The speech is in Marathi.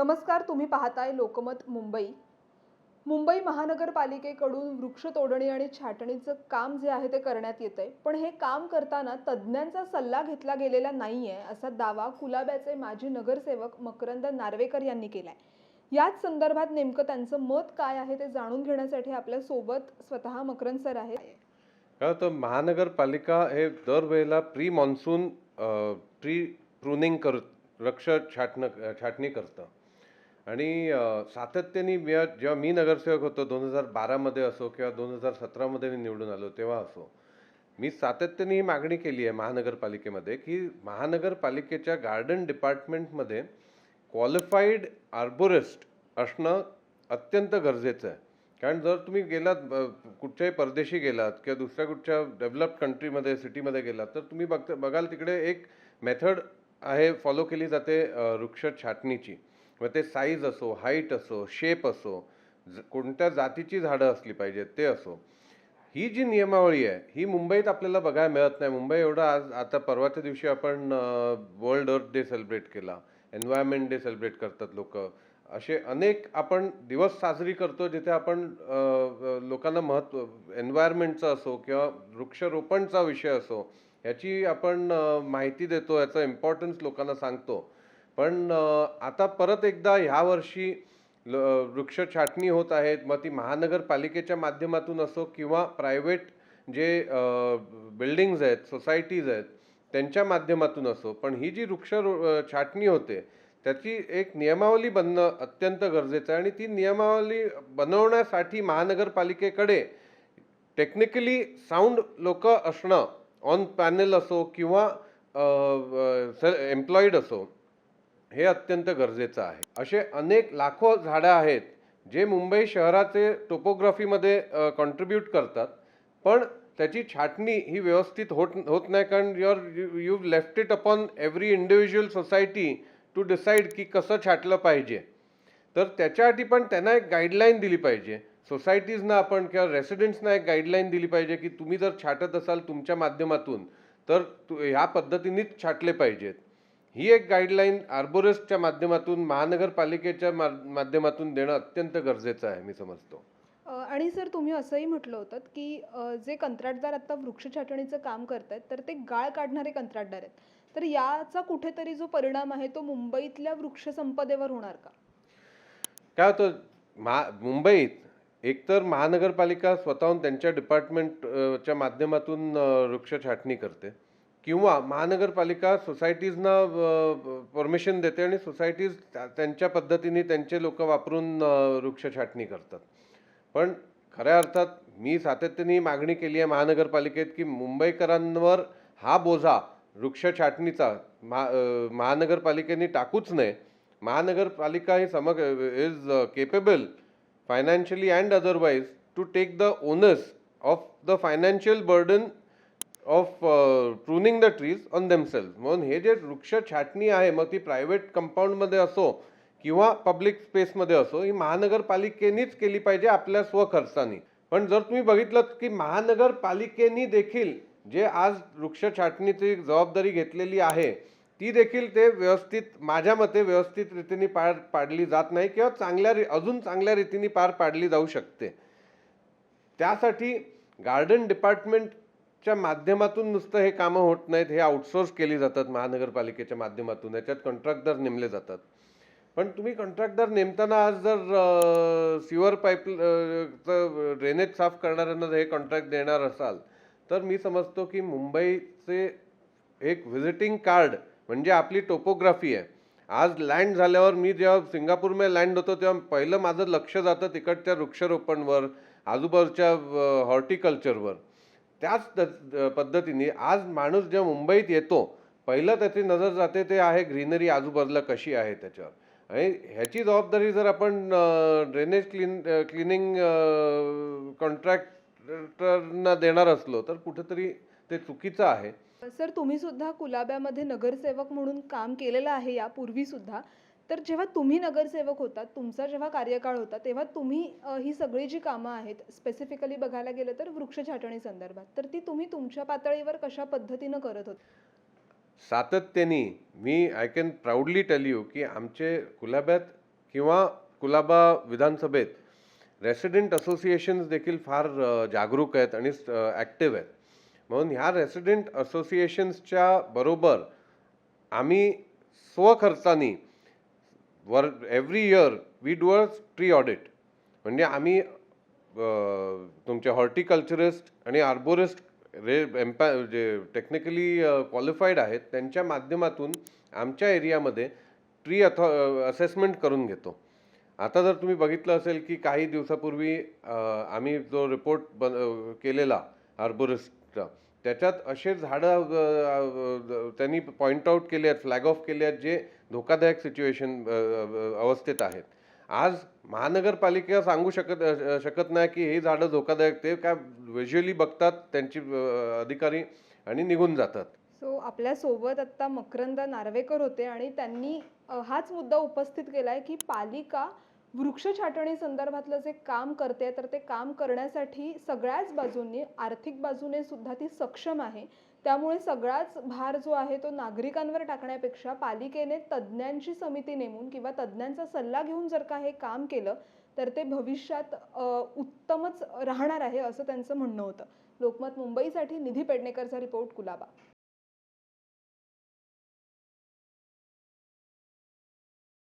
नमस्कार तुम्ही पाहताय लोकमत मुंबई. मुंबई महानगरपालिकेकडून वृक्ष तोडणी आणि छाटणीचं काम जे आहे ते करण्यात येत आहे पण हे काम करताना तज्ज्ञांचा सल्ला घेतला गेलेला नाही आहे असा दावा कुलाब्याचे माजी नगरसेवक मकरंद नार्वेकर यांनी केला आहे याच संदर्भात नेमकं त्यांचं मत काय आहे ते जाणून घेण्यासाठी आपल्यासोबत स्वतः मकरंद सर आहेत. काय होतं महानगरपालिका हे दरवेळेला प्री मॉन्सून प्री प्रुनिंग कर वृक्ष छाटणं छाटणी करतं. आणि सातत्याने मी जेव्हा मी नगरसेवक होतो दोन हजार बारामध्ये असो किंवा दोन हजार सतरामध्ये मी निवडून आलो तेव्हा असो मी सातत्याने ही मागणी केली आहे महानगरपालिकेमध्ये की महानगरपालिकेच्या गार्डन डिपार्टमेंटमध्ये क्वालिफाईड आर्बोरिस्ट असणं अत्यंत गरजेचं आहे. कारण जर तुम्ही गेलात कुठच्याही परदेशी गेलात किंवा दुसऱ्या कुठच्या डेव्हलप्ड कंट्रीमध्ये सिटीमध्ये गेलात तर तुम्ही बघता बघाल तिकडे एक मेथड आहे फॉलो केली जाते वृक्ष छाटणीची. मग ते साईज असो हाईट असो शेप असो ज- कोणत्या जातीची झाडं असली पाहिजेत ते असो. ही जी नियमावळी आहे ही मुंबईत आपल्याला बघायला मिळत नाही. मुंबई एवढं आज आता परवाच्या दिवशी आपण वर्ल्ड अर्थ डे सेलिब्रेट केला. एन्व्हायरमेंट डे सेलिब्रेट करतात लोक. असे अनेक आपण दिवस साजरी करतो जिथे आपण लोकांना महत्त्व एन्व्हायरमेंटचा असो किंवा वृक्षरोपणचा विषय असो याची आपण माहिती देतो याचा इम्पॉर्टन्स लोकांना सांगतो. पण आता परत एकदा ह्या वर्षी ल वृक्ष छाटणी होत आहेत. मग ती महानगरपालिकेच्या माध्यमातून असो किंवा प्रायव्हेट जे बिल्डिंग्ज आहेत सोसायटीज आहेत त्यांच्या माध्यमातून असो पण ही जी वृक्ष रो- छाटणी होते त्याची एक नियमावली बनणं अत्यंत गरजेचं आहे. आणि ती नियमावली बनवण्यासाठी महानगरपालिकेकडे टेक्निकली साऊंड लोक असणं ऑन पॅनल असो किंवा एम्प्लॉईड असो हे अत्यंत गरजेचं आहे. असे अनेक लाखो झाडं आहेत जे मुंबई शहराचे टोपोग्राफीमध्ये कॉन्ट्रीब्यूट करतात. पण त्याची छाटणी ही व्यवस्थित होत होत नाही कारण your you left it upon every individual society to decide की कसं छाटलं पाहिजे. तर त्याच्यासाठी पण त्यांना एक गाईडलाईन दिली पाहिजे. सोसायटीजना आपण किंवा रेसिडेंट्सना एक गाईडलाईन दिली पाहिजे की तुम्ही जर छाटत असाल तुमच्या माध्यमातून तर तु ह्या पद्धतीनेच छाटले पाहिजेत. ही एक गाईडलाईन आर्बोरिस्टच्या माध्यमातून महानगरपालिकेच्या मा माध्यमातून देणं अत्यंत गरजेचं आहे मी समजतो. आणि सर तुम्ही असंही म्हटलं होतं की जे कंत्राटदार आता वृक्ष छाटणीचं काम करतायत तर ते गाळ काढणारे कंत्राटदार आहेत. तर याचा कुठेतरी जो परिणाम आहे तो मुंबईतल्या वृक्ष संपदेवर होणार का? काय होतं महा मुंबईत एकतर महानगरपालिका स्वतःहून त्यांच्या डिपार्टमेंट अ, च्या माध्यमातून वृक्ष छाटणी करते. किंवा महानगरपालिका सोसायटीजना परमिशन देते आणि सोसायटीज त्यांच्या पद्धतीने त्यांचे लोक वापरून वृक्ष छाटणी करतात. पण खऱ्या अर्थात मी सातत्याने मागणी केली आहे महानगरपालिकेत की मुंबईकरांवर हा बोजा वृक्ष छाटणीचा महा महानगरपालिकेने टाकूच नये. महानगरपालिका ही समग is capable financially and otherwise to take the owners off the financial burden of pruning the trees on themselves म्हणून हे जे वृक्ष छाटणी आहे मग ती प्रायव्हेट कंपाऊंडमध्ये असो किंवा पब्लिक स्पेसमध्ये असो ही महानगरपालिकेनीच केली पाहिजे आपल्या स्वखर्चाने. पण जर तुम्ही बघितलं की महानगरपालिकेनी देखील जे आज वृक्ष छाटणीची जबाबदारी घेतलेली आहे ती देखील ते व्यवस्थित माझ्या मते व्यवस्थित रीतीने पार पाडली जात नाही किंवा चांगल्या री अजून चांगल्या रीतीने पार पाडली जाऊ शकते. त्यासाठी गार्डन डिपार्टमेंट च्या माध्यमातून नुसतं हे कामं होत नाहीत हे आउटसोर्स केली जातात महानगरपालिकेच्या माध्यमातून याच्यात कॉन्ट्रॅक्टदार नेमले जातात. पण तुम्ही कॉन्ट्रॅक्टदार नेमताना आज जर सिवर पाईप ड्रेनेज साफ करणाऱ्यांना जर हे कॉन्ट्रॅक्ट देणार असाल तर मी समजतो की मुंबईचे एक व्हिजिटिंग कार्ड म्हणजे आपली टोपोग्राफी आहे. आज लँड झाल्यावर मी जेव्हा सिंगापूरमध्ये लँड होतो तेव्हा पहिलं माझं लक्ष जातं तिकडच्या वृक्षारोपणवर आजूबाजूच्या हॉर्टिकल्चरवर त्याच द- पद्धतीने आज माणूस जेव्हा मुंबईत येतो पहिलं त्याची नजर जाते ते आहे ग्रीनरी आजूबाजूला कशी आहे त्याच्यावर. आणि ह्याची जबाबदारी जर आपण ड्रेनेज क्लीन क्लिनिंग कॉन्ट्रॅक्टरना देणार असलो तर कुठेतरी ते चुकीचं आहे. सर तुम्ही सुद्धा कुलाब्यामध्ये नगरसेवक म्हणून काम केलेलं आहे यापूर्वी सुद्धा. तर जेव्हा तुम्ही नगरसेवक होता तुमचा जेव्हा कार्यकाळ होता तेव्हा तुम्ही ही सगळी जी कामं आहेत स्पेसिफिकली बघायला गेलं तर वृक्ष छाटणी संदर्भात तर ती तुम्ही तुमच्या पातळीवर कशा पद्धतीनं करत होता? सातत्याने मी I can proudly tell you की आमचे कुलाब्यात किंवा कुलाबा विधानसभेत रेसिडेंट असोसिएशन्स देखील फार जागरूक आहेत आणि ॲक्टिव्ह आहेत. म्हणून ह्या रेसिडेंट असोसिएशन्सच्या बरोबर आम्ही स्वखर्चानी वर every year we do a tree audit म्हणजे आम्ही तुमचे हॉर्टिकल्चरिस्ट आणि आर्बोरिस्ट रे एम्पा जे टेक्निकली क्वालिफाईड आहेत त्यांच्या माध्यमातून आमच्या एरियामध्ये ट्री अथॉ असेसमेंट करून घेतो. आता जर तुम्ही बघितलं असेल की काही दिवसापूर्वी आम्ही जो रिपोर्ट बन केलेला आर्बोरिस्टचा त्याच्यात असे झाडं त्यांनी पॉईंट आऊट केले आहेत फ्लॅग ऑफ केले आहेत जे धोकादायक सिच्युएशन अवस्थेत आहेत. आज महानगरपालिका सांगू शकत शकत नाही की हे झाडं धोकादायक ते काय व्हिज्युअली बघतात त्यांची अधिकारी आणि निघून जातात. सो आपल्यासोबत आत्ता मकरंद नार्वेकर होते आणि त्यांनी हाच मुद्दा उपस्थित केला आहे की पालिका वृक्ष छाटणी संदर्भातलं जे काम करते तर ते काम करण्यासाठी सगळ्याच बाजूंनी आर्थिक बाजूने सुद्धा ती सक्षम आहे. त्यामुळे सगळाच भार जो आहे तो नागरिकांवर टाकण्यापेक्षा पालिकेने तज्ज्ञांची समिती नेमून किंवा तज्ज्ञांचा सल्ला घेऊन जर का हे काम केलं तर ते भविष्यात उत्तमच राहणार आहे असं त्यांचं म्हणणं होतं. लोकमत मुंबईसाठी निधी पेडणेकरचा रिपोर्ट कुलाबा.